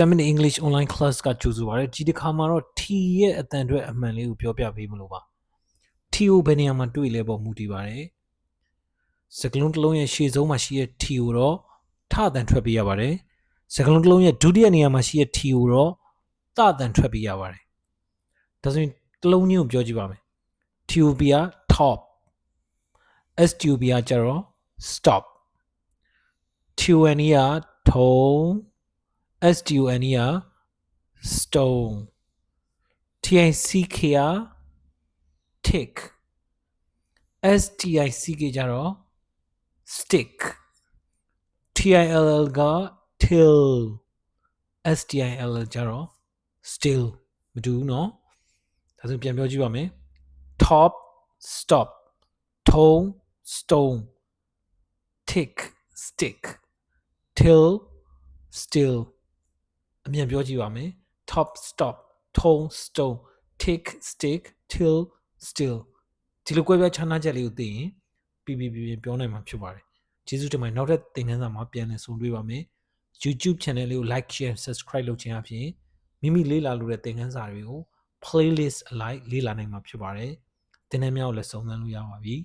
7 minute english online class ကကြိုဆိုပါရစေဒီတစ်ခါမှာတော့ t ရဲ့အတန်အတွက်အမှန်လေးကိုပြောပြပေးမလို့ပါ t ကိုဘယ်နေရာမှာတွေ့လဲပေါ့မူတည်ပါတယ်စကလုံးတစ်လုံးရဲ့ရှေ့ဆုံးမှာရှိတဲ့ t ကိုတော့ထအတန်ထွက်ပေးရပါတယ်စကလုံးတစ်လုံးရဲ့ဒုတိယနေရာမှာရှိတဲ့ t ကိုတော့သအတန်ထွက်ပေးရပါတယ်ဒါဆိုရင်တစ်လုံးချင်းကိုပြောကြည့်ပါမယ် t ကိုပြ top s ကိုပြကြတော့ stop t ကို အနီးကထုံး STUN က stone TICK က tick STICK ကြတော့ stick TILL က till STIL ကြတော့ still မတူဘူးเนาะဒါဆိုပြန်ပြောကြည့်ပါမယ် top stop tone stone tick stick till still အမြန်ပြောကြည့်ပါမယ် top stop tone stone tick stick till still ဒီလိုကွဲပြားခြားနားချက်လေးကိုသိရင်ပြပြပြပြပြောနိုင်မှာဖြစ်ပါတယ်ကျေးဇူးတင်ပါတယ်နောက်ထပ်သင်ခန်းစာမှာပြန်လည်ဆုံတွေ့ပါမယ် YouTube channel လေးကို like share subscribe လုပ်ခြင်းအပြင်မိမိလေ့လာလို့တဲ့သင်ခန်းစာတွေကို playlist အလိုက်လေ့လာနိုင်မှာဖြစ်ပါတယ်သင်တန်းများကိုလည်းစုံစမ်းလို့ရပါပြီ